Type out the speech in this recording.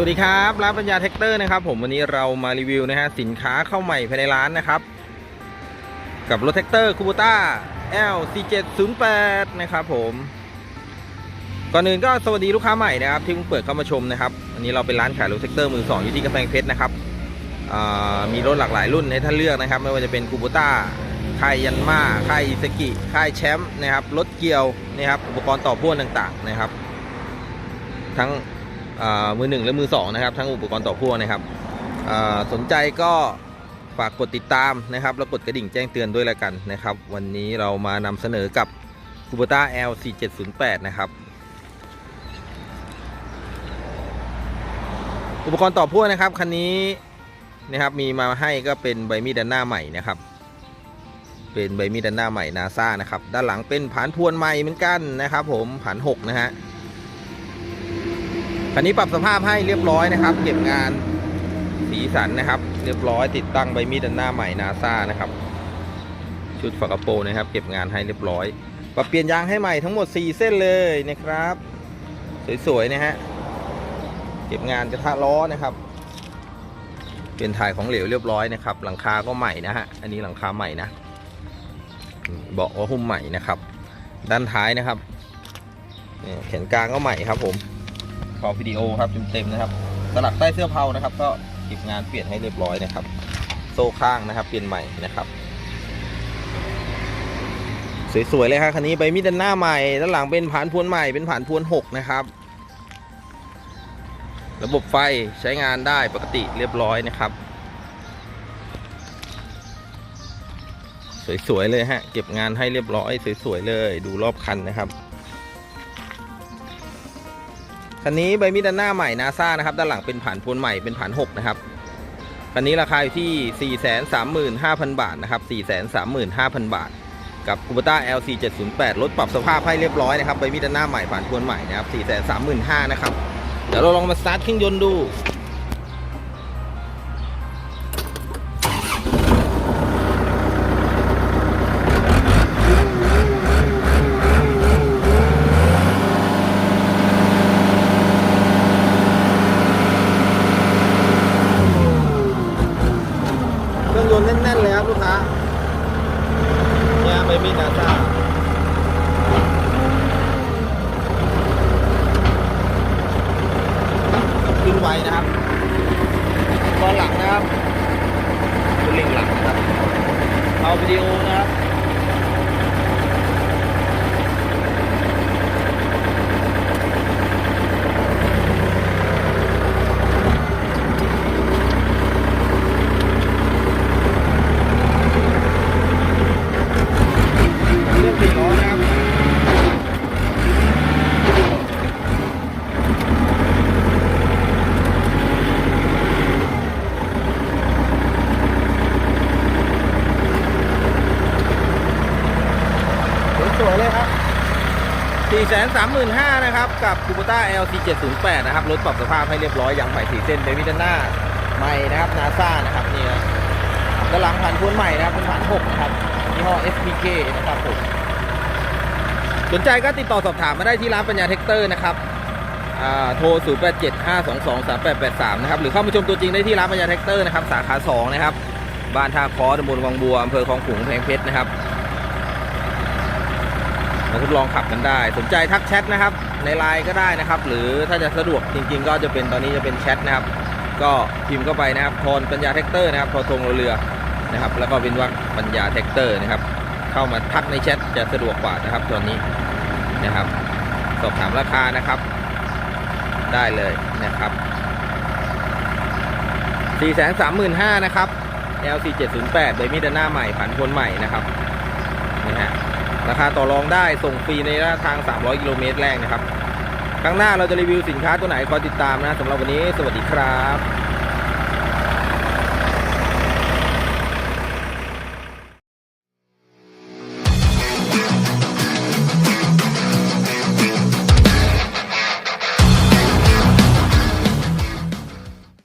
สวัสดีครับร้านปัญญาแท็กเตอร์นะครับ ผมวันนี้เรามารีวิวนะฮะสินค้าเข้าใหม่ภายในร้านนะครับ กับรถแท็กเตอร์คูบูต้า L4708 นะครับผมก่อนอื่นก็สวัสดีลูกค้าใหม่นะครับที่เพิ่งเปิดเข้ามาชมนะครับวันนี้เราเป็นร้านขายรถแท็กเตอร์มือสองอยู่ที่กำแพงเพชรนะครับมีรถหลากหลายรุ่นให้ท่านเลือกนะครับ ไม่ว่าจะเป็นคูบูต้าค่ายยันมาค่ายอิสกิค่ายแชมป์นะครับรถเกียวนะครับอุปกรณ์ต่อพ่วงต่างๆนะครับ ทั้ง มือหนึ่งและมือสองนะครับ ทั้งอุปกรณ์ต่อพ่วงนะครับสนใจก็ฝากกดติดตามนะครับ แล้วกดกระดิ่งแจ้งเตือนด้วยแล้วกันนะครับ วันนี้เรามานำเสนอกับ k u b o t a L4708 นะครับ อุปกรณ์ต่อพ่วงนะครับคันนี้นะครับมีมาให้ก็เป็นใบมีดด้านหน้าใหม่นะครับ เป็นใบมีดด้านหน้าใหม่นาซานะครับ ด้านหลังเป็นผานพวนใหม่เหมือนกันนะครับ ผมผานหกนะฮะ คันนี้ปรับสภาพให้เรียบร้อยนะครับ เก็บงานสีสันนะครับ เรียบร้อยติดตั้งใบมีดด้านหน้าใหม่นาซานะครับชุดฝากระโปรงนะครับ เก็บงานให้เรียบร้อยปรับเปลี่ยนยางให้ใหม่ทั้งหมด 4 เส้นเลยนะครับ สวยๆนะฮะเก็บงานกระทะล้อนะครับ เปลี่ยนถ่ายของเหลวเรียบร้อยนะครับ หลังคาก็ใหม่นะฮะอันนี้หลังคาใหม่นะเบาะว่าหุ้มใหม่นะครับ ด้านท้ายนะครับแขนกลางก็ใหม่ครับผม ขอวิดีโอครับเต็มๆนะครับสลักใต้เสื้อเผานะครับ ก็เก็บงานเปลี่ยนให้เรียบร้อยนะครับ โซ่ข้างนะครับ เปลี่ยนใหม่นะครับ สวยๆเลยครับคันนี้ใบมีดด้านหน้าใหม่ด้านหลังเป็นผ่านพวนใหม่เป็นผ่านพวนหกนะครับ ระบบไฟใช้งานได้ปกติเรียบร้อยนะครับ สวยๆเลยฮะเก็บงานให้เรียบร้อย สวยๆเลย ดูรอบคันนะครับ คันนี้ใบมีดด้านหน้าใหม่นาซ่านะครับ ด้านหลังเป็นผ่านพวนใหม่เป็นผ่านหกนะครับ คันนี้ราคาอยู่ที่ 435,000 บาทนะครับ 435,000 บาท กับคูเปต้า LC 708รถปรับสภาพให้เรียบร้อยนะครับ ใบมีดด้านหน้าใหม่ผ่านพวนใหม่นะครับ 435,000นะครับ เดี๋ยวเราลองมาสตาร์ทเครื่องยนต์ดู เครื่องยนต์แน่นๆเลยครับลูกค้าเนี่ยไม่มีดนาซาขึ้นไวนะครับตอนหลังนะครับตัวเร่งหลังนะครับ เอาวิดีโอนะครับ เรื่องสี่ล้อนะครับ สวยๆเลยครับ 435,000นะครับ กับ Kubota LC 708นะครับ รถปรับสภาพให้เรียบร้อยยางใหม่สีเส้นเบบี้ด้านหน้าใหม่นะครับ NASA นะครับนี่นะด้านหลังผ่านพ้นใหม่นะครับเป็นผ่าน6นะครับยี่ห้อ SPK นะครับผมสนใจก็ติดต่อสอบถามมาได้ที่ร้านปัญญาเทคเตอร์นะครับอ่าโทร 0 8 7 5 2 2 3 8 8 3 นะครับ หรือเข้ามาชมตัวจริงได้ที่ร้านปัญญาเทคเตอร์นะครับ สาขา 2 นะครับ บ้านท่าคอตำบลวังบัว อำเภอคลองขลุงแพงเพชรนะครับ มาทดลองขับกันได้ สนใจทักแชทนะครับ ในไลน์ก็ได้นะครับ หรือถ้าจะสะดวกจริง ๆ ก็จะเป็นตอนนี้จะเป็นแชทนะครับ ก็พิมพ์เข้าไปนะครับทอนปัญญาแท็กเตอร์นะครับทอทงเรือนะครับ แล้วก็เป็นว่าปัญญาแท็กเตอร์นะครับ เข้ามาทักในแชทจะสะดวกกว่านะครับ ตอนนี้นะครับ สอบถามราคานะครับ ได้เลยนะครับ435,000นะครับ LC 708ใบมีดาหน้าใหม่ผันพวนใหม่นะครับ ราคาต่อรองได้ส่งฟรีในระยะทาง 300 กิโลเมตรแรกนะครับ ครั้งหน้าเราจะรีวิวสินค้าตัวไหนคอยติดตามนะสำหรับวันนี้ สวัสดีครับ